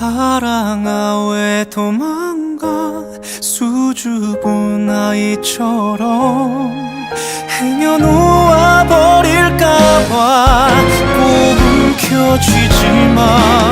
사랑아 왜 도망가 수줍은 아이처럼 행여 놓아버릴까봐 꿈은 켜지지만